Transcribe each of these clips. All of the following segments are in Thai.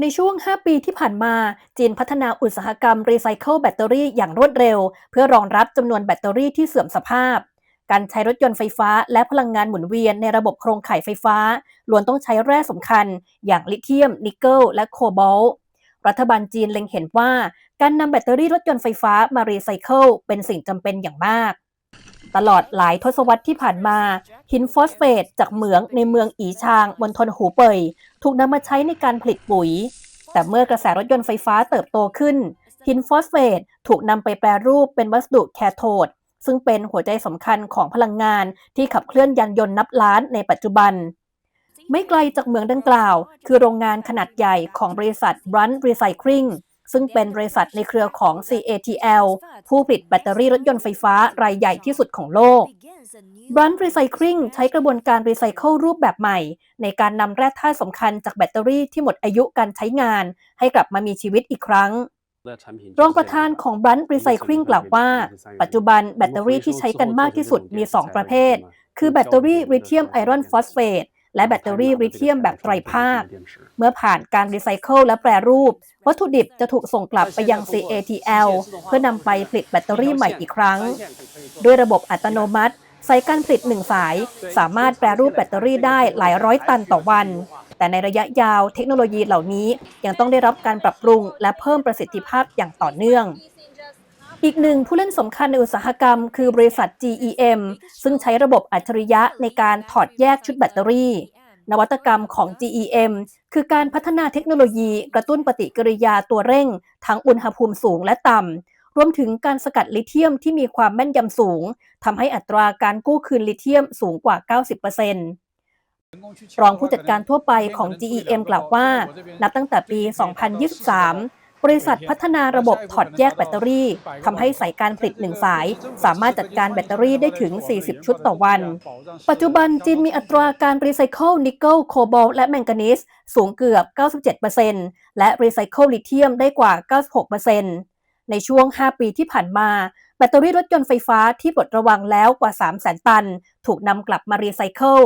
ในช่วง 5 ปีที่ผ่านมา จีนพัฒนาอุตสาหกรรมรีไซเคิลแบตเตอรี่อย่างรวดเร็ว เพื่อรองรับจำนวนแบตเตอรี่ที่เสื่อมสภาพ การใช้รถยนต์ไฟฟ้าและพลังงานหมุนเวียนในระบบโครงข่ายไฟฟ้า ล้วนต้องใช้แร่สำคัญ อย่างลิเธียม นิกเกิล และโคบอลต์รัฐบาลจีนเล็งเห็นว่า การนำแบตเตอรี่รถยนต์ไฟฟ้ามารีไซเคิลเป็นสิ่งจำเป็นอย่างมาก ตลอดหลายทศวรรษที่ผ่านมา หินฟอสเฟตจากเหมืองในเมืองอีชางมณฑลหูเป่ยถูกนำมาใช้ในการผลิตปุ๋ย แต่เมื่อกระแสรถยนต์ไฟฟ้าเติบโตขึ้น หินฟอสเฟตถูกนำไปแปรรูปเป็นวัสดุแคโทดซึ่งเป็นหัวใจสำคัญของพลังงานที่ขับเคลื่อนยานยนต์นับล้านในปัจจุบัน ไม่ไกลจากเมืองดังกล่าว คือโรงงานขนาดใหญ่ของบริษัท Brunt Recycling ซึ่งเป็นบริษัทในเครือของ CATL ผู้ผลิตแบตเตอรี่รถยนต์ไฟฟ้ารายใหญ่ที่สุดของโลก Brunt Recycling ใช้กระบวนการรีไซเคิลรูปแบบใหม่ ในการนำแร่ธาตุสำคัญจากแบตเตอรี่ที่หมดอายุการใช้งาน ให้กลับมามีชีวิตอีกครั้งรองประธานของ Brunt Recycling กล่าวว่า ปัจจุบันแบตเตอรี่ที่ใช้กันมากที่สุดมี 2 ประเภท คือแบตเตอรี่ลิเธียมไอรอนฟอสเฟตและแบตเตอรี่ลิเธียมแบบไตรภาค เมื่อผ่านการรีไซเคิลและแปรรูป วัตถุดิบจะถูกส่งกลับไปยัง CATL เพื่อนำไปผลิตแบตเตอรี่ใหม่อีกครั้ง ด้วยระบบอัตโนมัติสายการผลิตหนึ่งสาย สามารถแปรรูปแบตเตอรี่ได้หลายร้อยตันต่อวัน แต่ในระยะยาวเทคโนโลยีเหล่านี้ยังต้องได้รับการปรับปรุง และเพิ่มประสิทธิภาพอย่างต่อเนื่อง อีกหนึ่งผู้เล่นสำคัญในอุตสาหกรรม คือบริษัท GEM ซึ่งใช้ระบบอัจฉริยะในการถอดแยกชุดแบตเตอรี่ นวัตกรรมของ GEM คือการพัฒนาเทคโนโลยีกระตุ้นปฏิกิริยาตัวเร่ง ทั้งอุณหภูมิสูงและต่ำ รวมถึงการสกัดลิเทียมที่มีความแม่นยำสูงทำให้อัตราการกู้คืนลิเทียมสูงกว่า 90%รองผู้จัดการทั่วไปของ GEM กล่าวว่า นับตั้งแต่ปี 2023 บริษัทพัฒนาระบบถอดแยกแบตเตอรี่ทำให้สายการผลิตหนึ่งสาย สามารถจัดการแบตเตอรี่ได้ถึง 40 ชุดต่อวัน ปัจจุบันจีนมีอัตราการรีไซเคิลนิกเกิลโคบอลต์และแมงกานีสสูงเกือบ 97%และรีไซเคิลลิเธียมได้กว่า 96%ในช่วง 5 ปีที่ผ่านมาแบตเตอรี่รถยนต์ไฟฟ้าที่ปลดระวังแล้วกว่า 300,000 ตัน ถูกนำกลับมารีไซเคิล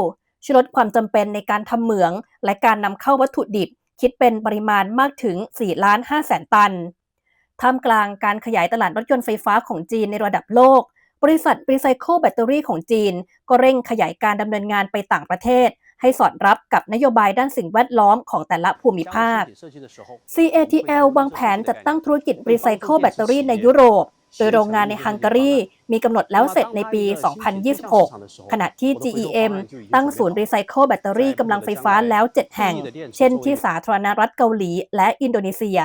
ช่วยลดความจำเป็นในการทำเหมือง และการนำเข้าวัตถุดิบ คิดเป็นปริมาณมากถึง4ล้าน5แสนตัน ท่ามกลางการขยายตลาดรถยนต์ไฟฟ้าของจีนในระดับโลก บริษัทรีไซเคิลแบตเตอรี่ของจีน ก็เร่งขยายการดำเนินงานไปต่างประเทศ ให้สอดรับกับนโยบายด้านสิ่งแวดล้อมของแต่ละภูมิภาค CATL วางแผนจัดตั้งธุรกิจรีไซเคิลแบตเตอรี่ในยุโรป โดยโรงงานในฮังการีมีกำหนดแล้วเสร็จในปี 2026 ขณะที่ GEM ตั้งศูนย์รีไซเคิลแบตเตอรี่กำลังไฟฟ้าแล้ว 7 แห่ง เช่นที่สาธารณรัฐเกาหลีและอินโดนีเซีย